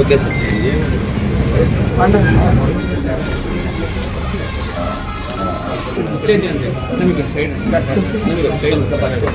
Okay sir భాజనం యత్ర సర్వకార్యేషు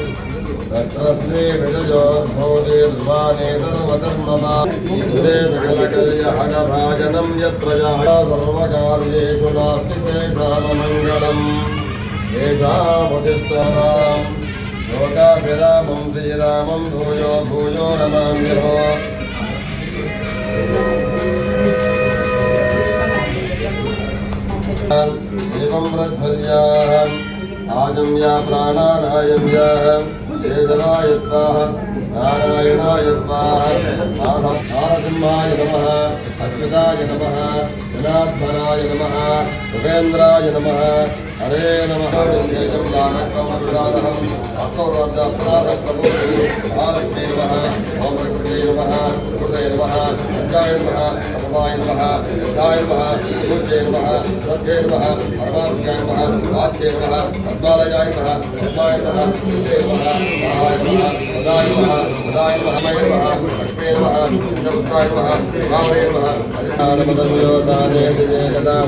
तत्रस्ये विजयोर्भोदेर्वानेतरवधर्ममादे विकलकल्यहनभाजनं यत्र जाया सर्वकार्येषु नास्ति तेषाममङ्गलम् एषा बुधिस्ताम् लोकाभिरामं श्रीरामं भूयो भूयो नमाम्यहो एवं वृद्धल्याः आजं या प्राणानायं याः కేశవాయ స్వాహ నారాయణాయ స్వాహ నారసింహాయ నమ అచ్యుతాయ నమ జనార్దనాయ నమ యుగేంద్రాయ నమ. హరే నమ. హృదయ నమ. అంజాయ నమ. అమృదాయ నమ. యుద్ధాయ నమ. సూర్యయ నమ. సర్గే నమ. పరమాత్మ్యాయ నమ. వాచ్యే నమ. పద్మాలయాయ నమ. పద్మాయ నమ. సూర్యే నమ. మహాయ నమ. ప్రదాయ నమ. ప్రదాయ మహమయ నమ. లక్ష్మీ నమ. ఇంద్రపుష్పాయ నమ. భావయ నమ. హరిహారమదయోదానే కదా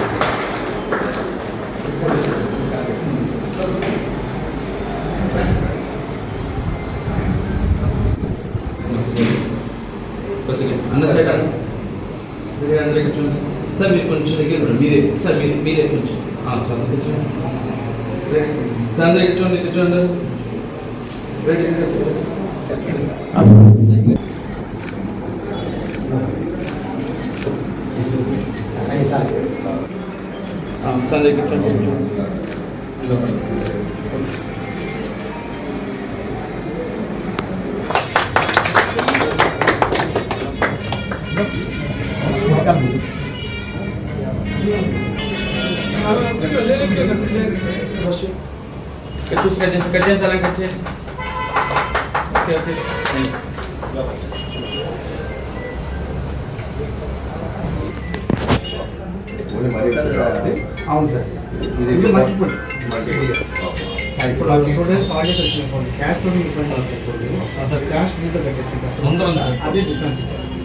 చేంజ్ చేయండి అన్న సైడ్ మీరే అందరికి కూర్చోండి సార్. మీరు కొంచెం దగ్గర మీరే సార్ మీరు మీరే కొంచెం చాలా కూర్చోండి సార్ అందరికి కూర్చోండి కూర్చోండి సార్ అందరికి కూర్చోండి కూర్చోండి ఇక్కడ చూసి కట్ చేసి కట్ చేసి అలా కట్ చేసి ఓకే ఓకే థ్యాంక్ యూ అవును సార్ ఇది మర్చిపోయి ఇప్పుడు నాకు టూ డేస్ ఆడియన్స్ వచ్చినాయి క్యాష్ తో ఇబ్బంది అవుతుంది అసలు క్యాష్ దీంట్లో పెట్టేసి ముందర ఉంది సార్. అదే డిస్కౌంట్ ఇచ్చేస్తాను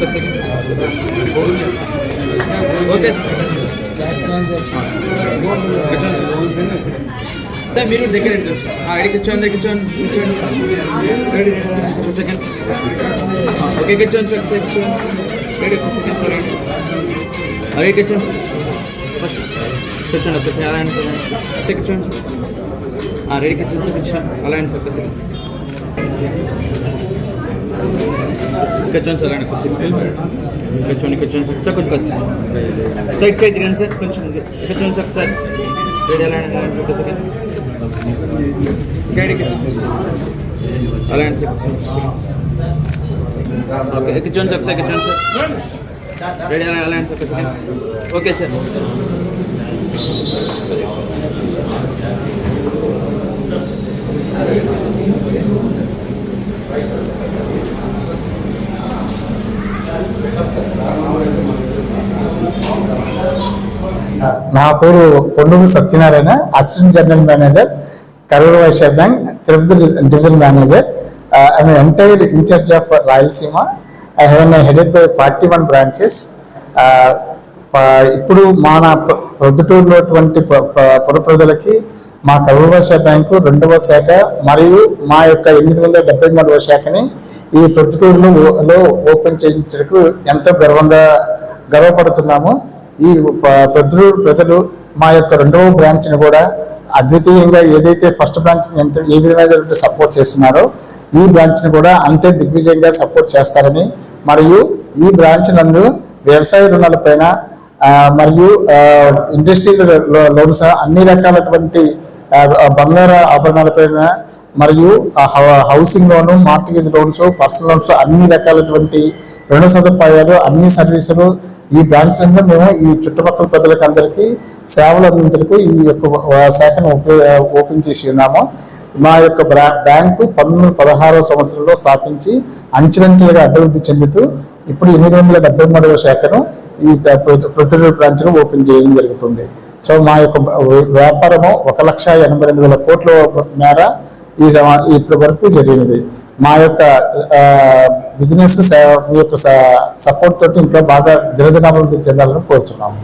అలాంటి ఓకే మీరు దగ్గర రండి. ఇక్కడికి కూర్చోండి దగ్గర కూర్చోండి కూర్చోండి. ఒక సెకండ్ ఓకే కూర్చోండి సార్ సార్ కూర్చోండి. రెడీ ఒక సెకండ్ సార్ రెడీ. అరే కూర్చోండి సార్. ఫస్ట్ కూర్చోండి ఒకసారి అలా అండి సార్ ఇక్కడ కూర్చోండి సార్. రెడీ కూర్చోండి సార్ కూర్చోండి. అలా అండి సార్ ఒక సెకండ్ కూర్చోండి సార్ అండి కూర్చోండి కూర్చోండి కూర్చోండి సార్ సార్ కొంచెం కాస్త సైడ్ సైడ్ తిరగండి సార్ కొంచెం కూర్చోండి సార్ సార్ రెడీ అలా అలా ఓకే కూర్చోండి సార్ కూర్చోండి సార్ రెడీ అలా ఓకే సార్ నా పేరు Konduru Satyanarayana assistant general manager Karur Vysya bank Tirupati division manager. I'm entire incharge of Rayalaseema. I have headed by forty one branches ఇప్పుడు మన నా ప్రొద్దుటూరులోటువంటి ప్ర- ప్ర- ప్రజలకి మా కరూరు వైశ్య బ్యాంకు రెండవ శాఖ మరియు మా యొక్క ఎనిమిది వందల డెబ్బై మూడవ శాఖని ఈ ప్రొద్దుటూరులో లో ఓపెన్ చేయించడానికి ఎంతో గర్వంగా గర్వపడుతున్నాము. ఈ పెద్దలు ప్రొద్దుటూరు ప్రజలు మా యొక్క రెండవ బ్రాంచ్ని కూడా అద్వితీయంగా ఏదైతే ఫస్ట్ బ్రాంచ్ ఎంత ఏ విధంగా సపోర్ట్ చేస్తున్నారో ఈ బ్రాంచ్ని కూడా అంతే దిగ్విజయంగా సపోర్ట్ చేస్తారని మరియు ఈ బ్రాంచ్ నందు వ్యవసాయ రుణాలపైన మరియు ఇండస్ట్రియల్ లోన్స్ అన్ని రకాలటువంటి బంగారు ఆభరణాలపైన మరియు ఆ how- housing loan mortgage loans personal loans అన్ని రకాలటువంటి రుణ సదుపాయాలు అన్ని సర్వీసులు ఈ బ్రాంచ్ నుండి మేము ఈ చుట్టుపక్కల ప్రజలకు అందరికీ సేవలు అందించడానికి ఈ యొక్క శాఖను ఓపెన్ చేసి ఉన్నాము. మా యొక్క బ్యాంకు పంతొమ్మిది పదహారవ సంవత్సరంలో స్థాపించి అంచెలంచెలుగా అభివృద్ధి చెందుతూ ఇప్పుడు ఎనిమిది వందల డెబ్బై మూడవ శాఖను ఈ ప్రతిరోజు బ్రాంచ్ను ఓపెన్ చేయడం జరుగుతుంది. సో మా యొక్క వ్యాపారము ఒక లక్ష ఎనభై రెండు వేల కోట్ల మేర ఈ సమా ఇప్పటి వరకు జరిగినది. మా యొక్క బిజినెస్ మీ యొక్క సపోర్ట్ తోటి ఇంకా బాగా దినదినాభివృద్ధి చెందాలని కోరుతున్నాము